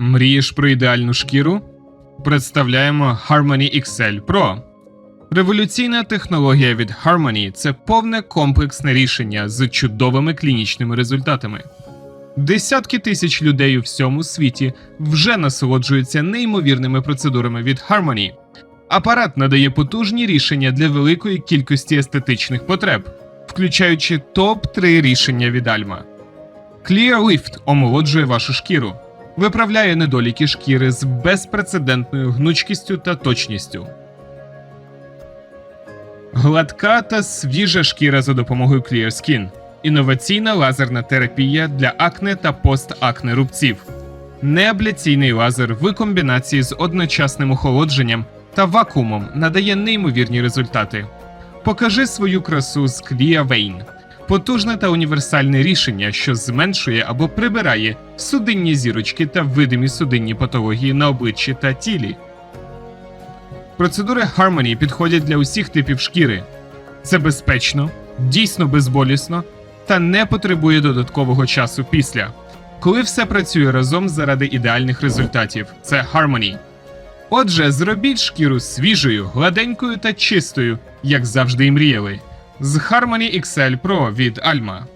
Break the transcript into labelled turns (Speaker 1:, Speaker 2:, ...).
Speaker 1: Мрієш про ідеальну шкіру? Представляємо Harmony XL Pro. Революційна технологія від Harmony – це повне комплексне рішення з чудовими клінічними результатами. Десятки тисяч людей у всьому світі вже насолоджуються неймовірними процедурами від Harmony. Апарат надає потужні рішення для великої кількості естетичних потреб, включаючи топ-3 рішення від Alma. Clear Lift омолоджує вашу шкіру, виправляє недоліки шкіри з безпрецедентною гнучкістю та точністю. Гладка та свіжа шкіра за допомогою Clear Skin. Інноваційна лазерна терапія для акне та постакне рубців. Неабляційний лазер в комбінації з одночасним охолодженням та вакуумом надає неймовірні результати. Покажи свою красу з Clear Vein. Потужне та універсальне рішення, що зменшує або прибирає судинні зірочки та видимі судинні патології на обличчі та тілі. Процедури Harmony підходять для усіх типів шкіри. Це безпечно, дійсно безболісно та не потребує додаткового часу після. Коли все працює разом заради ідеальних результатів, це Harmony. Отже, зробіть шкіру свіжою, гладенькою та чистою, як завжди і мріяли. З Harmony XL Pro від Alma.